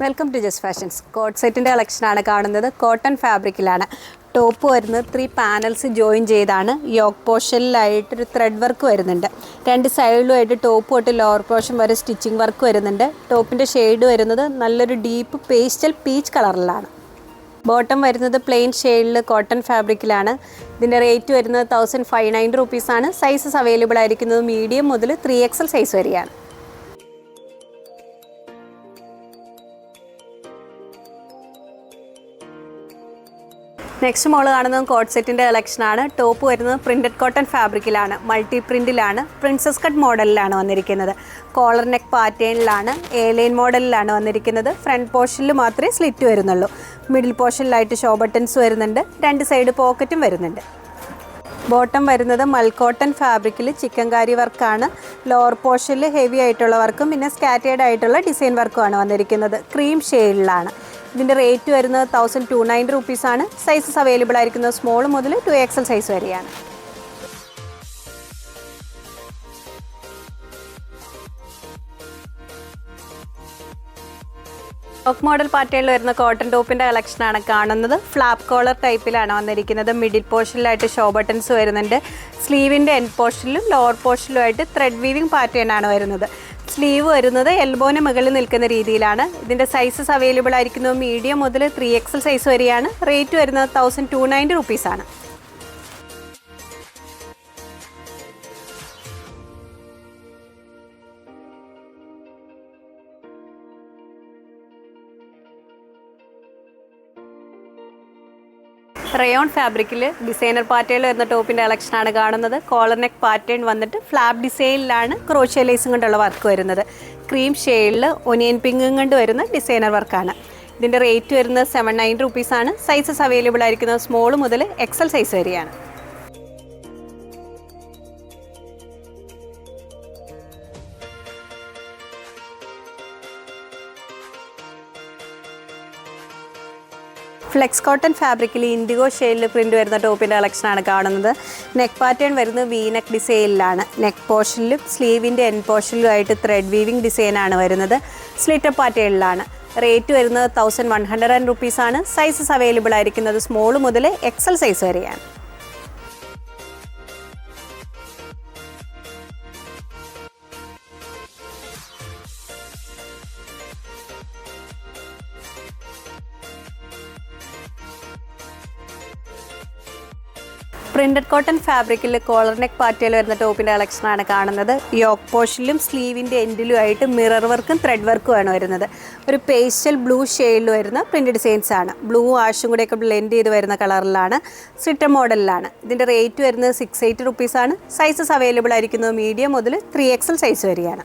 Welcome to Just Fashions coat സെറ്റിന്റെ കളക്ഷനാണ് കാണുന്നത്. കോട്ടൺ ഫാബ്രിക്കിലാണ് ടോപ്പ് വരുന്നത് ത്രീ പാനൽസ് ജോയിൻ ചെയ്താണ്. യോക്ക് പോർഷനിലായിട്ടൊരു ത്രെഡ് വർക്ക് വരുന്നുണ്ട്. രണ്ട് സൈഡിലുമായിട്ട് ടോപ്പ് തൊട്ട് ലോവർ പോർഷൻ വരെ സ്റ്റിച്ചിങ് വർക്ക് വരുന്നുണ്ട്. ടോപ്പിന്റെ ഷെയ്ഡ് വരുന്നത് നല്ലൊരു ഡീപ്പ് പേസ്റ്റൽ പീച്ച് കളറിലാണ് ബോട്ടം വരുന്നത് പ്ലെയിൻ ഷെയ്ഡിൽ കോട്ടൺ ഫാബ്രിക്കിലാണ് ഇതിന്റെ റേറ്റ് വരുന്നത് തൗസൻഡ് ഫൈവ് നയൻ റുപ്പീസാണ് സൈസസ് അവൈലബിൾ ആയിരിക്കുന്നത് മീഡിയം മുതൽ ത്രീ എക്സൽ സൈസ് വരെയാണ്. നെക്സ്റ്റ് മോൾ കാണുന്നത് കോട്ട് സെറ്റിന്റെ കളക്ഷനാണ് ടോപ്പ് വരുന്നത് പ്രിന്റഡ് കോട്ടൺ ഫാബ്രിക്കിലാണ് മൾട്ടി പ്രിന്റിലാണ് പ്രിൻസസ് കട്ട് മോഡലിലാണ് വന്നിരിക്കുന്നത്. കോളർ നെക്ക് പാറ്റേണിലാണ് എ ലൈൻ മോഡലിലാണ് വന്നിരിക്കുന്നത്. ഫ്രണ്ട് പോർഷനിൽ മാത്രമേ സ്ലിറ്റ് വരുന്നുള്ളൂ. മിഡിൽ പോർഷനിലായിട്ട് ഷോ ബട്ടൺസ് വരുന്നുണ്ട്. രണ്ട് സൈഡ് പോക്കറ്റും വരുന്നുണ്ട്. ബോട്ടം വരുന്നത് മൽക്കോട്ടൺ ഫാബ്രിക്കിൽ ചിക്കൻ കാരി വർക്കാണ് ലോവർ പോർഷനിൽ ഹെവി ആയിട്ടുള്ള വർക്കും പിന്നെ സ്കാറ്റേഡ് ആയിട്ടുള്ള ഡിസൈൻ വർക്കുമാണ് വന്നിരിക്കുന്നത്. ക്രീം ഷെയ്ഡിലാണ് ഇതിന്റെ റേറ്റ് വരുന്നത് തൗസൻഡ് ടു നയന്റി റുപ്പീസാണ് സൈസസ് അവൈലബിൾ ആയിരിക്കുന്നത് സ്മോൾ മുതൽ ടു എക്സൽ സൈസ് വരെയാണ്. ടോപ്പ് മോഡൽ പാറ്റേണിൽ വരുന്ന കോട്ടൺ ടോപ്പിന്റെ കളക്ഷനാണ് കാണുന്നത്. ഫ്ലാപ്പ് കോളർ ടൈപ്പിലാണ് വന്നിരിക്കുന്നത്. മിഡിൽ പോർഷനിലായിട്ട് ഷോ ബട്ടൺസ് വരുന്നുണ്ട്. സ്ലീവിന്റെ എൻഡ് പോർഷനിലും ലോവർ പോർഷനിലുമായിട്ട് ത്രെഡ് വീവിംഗ് പാറ്റേൺ ആണ് വരുന്നത്. സ്ലീവ് വരുന്നത് എൽബോന് മുകളിൽ നിൽക്കുന്ന രീതിയിലാണ്. ഇതിന്റെ സൈസസ് അവൈലബിൾ ആയിരിക്കുന്നത് മീഡിയം മുതൽ ത്രീ എക്സൽ സൈസ് വരെയാണ്. റേറ്റ് വരുന്നത് തൗസൻഡ് ടു നയന്റി റുപ്പീസാണ് റയോൺ ഫാബ്രിക്കിൽ ഡിസൈനർ പാറ്റേൺ വരുന്ന ടോപ്പിന്റെ കളക്ഷനാണ് കാണുന്നത്. കോളർ നെക്ക് പാറ്റേൺ വന്നിട്ട് ഫ്ലാപ്പ് ഡിസൈനിലാണ് ക്രോഷ്യ ലേസും കൊണ്ടുള്ള വർക്ക് വരുന്നത്. ക്രീം ഷെയ്ഡിൽ ഒനിയൻ പിങ്കും കൊണ്ട് വരുന്ന ഡിസൈനർ വർക്കാണ് ഇതിന്റെ റേറ്റ് വരുന്നത് സെവൻ നയൻ റുപ്പീസാണ് സൈസസ് അവൈലബിൾ ആയിരിക്കുന്നത് സ്മോൾ മുതൽ എക്സൽ സൈസ് വരെയാണ്. ഫ്ലെക്സ് കോട്ടൺ ഫാബ്രിക്കിൽ ഇൻഡിഗോ ഷെയ്ഡിൽ പ്രിന്റ് വരുന്ന ടോപ്പിന്റെ കളക്ഷനാണ് കാണുന്നത്. നെക്ക് പാറ്റേൺ വരുന്നത് നെക്ക് ഡിസൈനിലാണ്. നെക്ക് പോർഷനിലും സ്ലീവിന്റെ എൻ പോർഷനിലും ആയിട്ട് ത്രെഡ് വീവിംഗ് ഡിസൈനാണ് വരുന്നത്. സ്ലിറ്റർ പാറ്റേണിലാണ്. റേറ്റ് വരുന്നത് തൗസൻഡ് വൺ ഹൺഡ്രഡ് ആൻഡ് റുപ്പീസാണ് സൈസസ് അവൈലബിൾ ആയിരിക്കുന്നത് സ്മോൾ മുതൽ എക്സൽ സൈസ് വരെയാണ്. പ്രിന്റഡ് കോട്ടൺ ഫാബ്രിക്കിൽ കോളർ നെക്ക് പാറ്റയിൽ വരുന്ന ടോപ്പിന്റെ ആണ് കാണുന്നത്. യോക്ക് പോഷിലും സ്ലീവിന്റെ എൻഡിലും ആയിട്ട് മിറർ വർക്കും ത്രെഡ് വർക്കും ആണ് വരുന്നത്. ഒരു പേസ്റ്റൽ ബ്ലൂ ഷെയ്ഡിൽ വരുന്ന പ്രിന്റ് ഡിസൈൻസ് ആണ്. ബ്ലൂ ആഷും ഒക്കെ ബ്ലെൻഡ് ചെയ്ത് വരുന്ന കളറിലാണ് സിറ്റ മോഡലിലാണ്. ഇതിന്റെ റേറ്റ് വരുന്നത് സിക്സ് എയ്റ്റ് റുപ്പീസാണ് സൈസസ് അവൈലബിൾ ആയിരിക്കുന്നത് മീഡിയം മുതൽ ത്രീ എക്സൽ സൈസ് വരെയാണ്.